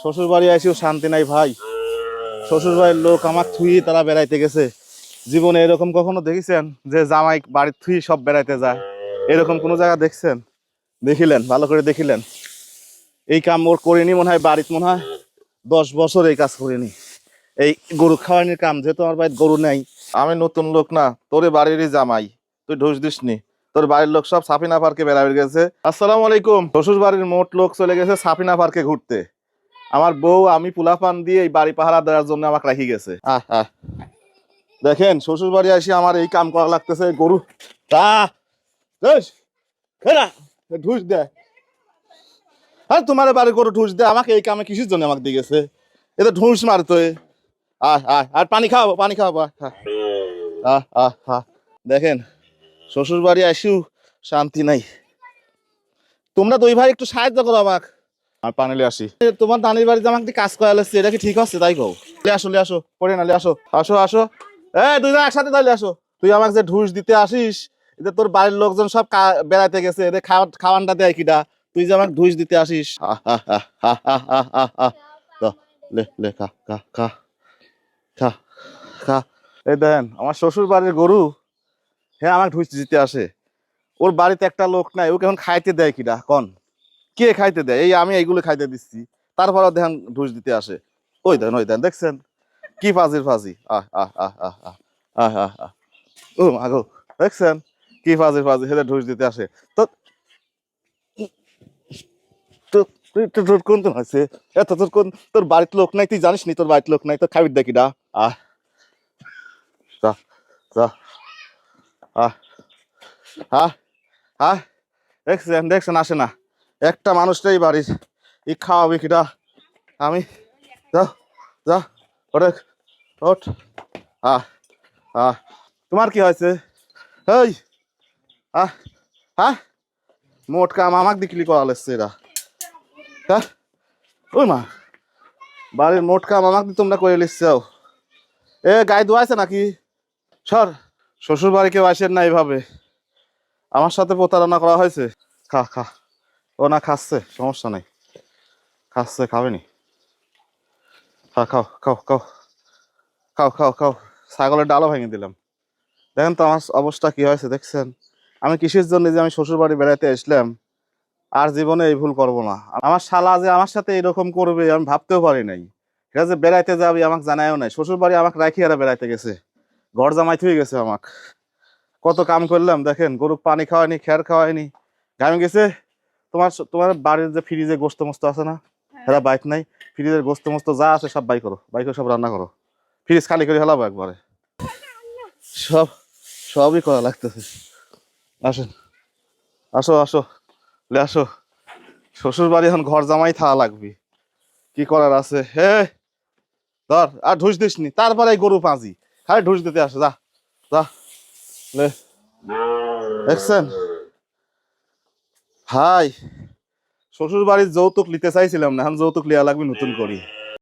শ্বশুর বাড়ি শান্তি নাই ভাই। শ্বশুর বাড়ির লোক আমার থুই তারা বেড়াইতে গেছে। জীবনে এরকম কখনো দেখেছেন যে জামাই বাড়ির থুই সব বেড়াইতে যায়? এরকম কোনো জায়গা দেখছেন? দেখিলেন, ভালো করে দেখিলেন। এই কাম ওর করিনি মনে হয়, বাড়িতে মনে হয় দশ বছর এই কাজ করিনি। এই গরু খাওয়ানির কাম যেহেতু আমার বাড়িতে গরু নেই। আমি নতুন লোক না, তোরে বাড়িরই জামাই। তুই ঢুস দিসনি। তোর বাড়ির লোক সব সাফিনা পার্কে বেড়াবে গেছে। আসসালামু আলাইকুম। শ্বশুর বাড়ির মোট লোক চলে গেছে সাফিনা পার্কে ঘুরতে। আমার বউ আমি পুলাপান দিয়ে এই বাড়ি পাহারা দেওয়ার জন্য আমাকে রাখি গেছে। দেখেন শ্বশুর বাড়ি আসি আমার এই কাম করা লাগতেছে গরু। ঢুস, দে। আর তোমার বাড়ি গরু ঢুস দে আমাকে এই কামে কিসের জন্য আমাকে দিয়ে গেছে এটা ঢুস মারতো। আর পানি খাওয়াবো পানি খাওয়াবো আহ আহ। দেখেন শ্বশুর বাড়ি আসিও শান্তি নাই। তোমরা দুই ভাই একটু সাহায্য করো আমাকে। আর পানিলে আসি। তোমার নানির বাড়িতে আমাকে কাজ করা লাগছে এটা কি ঠিক আছে তাই কও। আসো আসো আসো। আসো আসো। এ দুইজন একসাথে আসো। তুই আমাকে যে ঢুস দিতে আসিস এটা তোর বাড়ির লোকজন সব বেড়াইতে গেছে এদের খাওয়া খাওয়ানটা দেয় কিটা তুই যে আমাকে ঢুস দিতে আসিস। লে খা খা খা খা খা। এই দেন আমার শ্বশুর বাড়ির গরু হ্যাঁ আমাকে ঢুস দিতে আসে। ওর বাড়িতে একটা লোক নাই ওকে এখন খাইতে দেয় কিটা কন। কে খাইতে দেয়? এই আমি এইগুলো খাইতে দিচ্ছি। তারপরে দেখেন ঢুস দিতে আসে। ওই দেন ওই দেন, দেখছেন? কি ফাজির ফাজি আহ আহ আহ আহ আহ আহ আহ আহ। ও মাগো দেখছেন? কি ফাজির ফাজি হেলে ঢুস দিতে আসে। তো তো তো তোর কোন তো হয়েছে? এত তোর কোন, তোর বাড়িতে লোক নাই, তুই জানিস নি তোর বাড়িতে লোক নাই, তোর খাবি দেখি ডা। আহ, যা যা। আহ আহ আহ, দেখছেন দেখছেন, আসে না। একটা মানুষটাই বাড়ির। ই খাওয়াবে কিটা আমি যা যা ওরে ওঠ। আহ আহ, তোমার কি হয়েছে? এই, আহ হ্যাঁ মোট কাম আমাকে দিকলি করা লাগছে এরা। হ্যাঁ ওই মা, বাড়ির মোট কাম আমাকে তোমরা করে লিখছাও এ, গায়ে ধোয়াছে নাকি? সর শ্বশুর বাড়ি কেউ আসেন না এইভাবে। আমার সাথে প্রতারণা করা হয়েছে। খা খা। ও না, খাচ্ছে, সমস্যা নেই। খাচ্ছে, খাবেনি। খা খাও খাও খাও। খাও খাও খাও। ছাগলের ডালও ভেঙে দিলাম। দেখেন তো আমার অবস্থা কি হয়েছে, দেখছেন? আমি কিসের জন্য যে আমি শ্বশুর বাড়ি বেড়াতে আসলাম, আর জীবনে এই ভুল করব না। আমার শালা যে আমার সাথে এরকম করবে, আমি ভাবতেও পারি নাই। এটা যে বেড়াইতে যাবি, আমাকে জানায়ও নাই। শ্বশুর বাড়ি আমাকে রাখি আর বেড়াইতে গেছে। ঘর জামাই থুয়ে গেছে আমাকে। কত কাম করলাম, দেখেন গরু পানি খাওয়ায়নি খেয়ার খাওয়ায়নি। গামে গেছে তোমার তোমার বাড়ির যে ফ্রিজে গোস্ত মস্ত আছে না এরা বাইক নাই ফ্রিজের গোস্ত মস্ত যা আছে সব বাই করো বাই করে সব রান্না করো। ফ্রিজ খালি করে হেলাবো একবারে। সব সবই করা লাগতেছে। আসেন। আসো আসো। লে আসো। শ্বশুর বাড়ি এখন ঘর জামাই থাকা লাগবে। কি করার আছে? হে ধর আর ঢুস দিস নি তারপরে গরু পাঁজি। খালি ঢুস দিতে আসে যা যা লে। দেখছেন? ভাই শ্বশুর বাড়ির যৌতুক নিতে চাইছিলাম না এখন যৌতুক লিয়া লাগবে নতুন করি।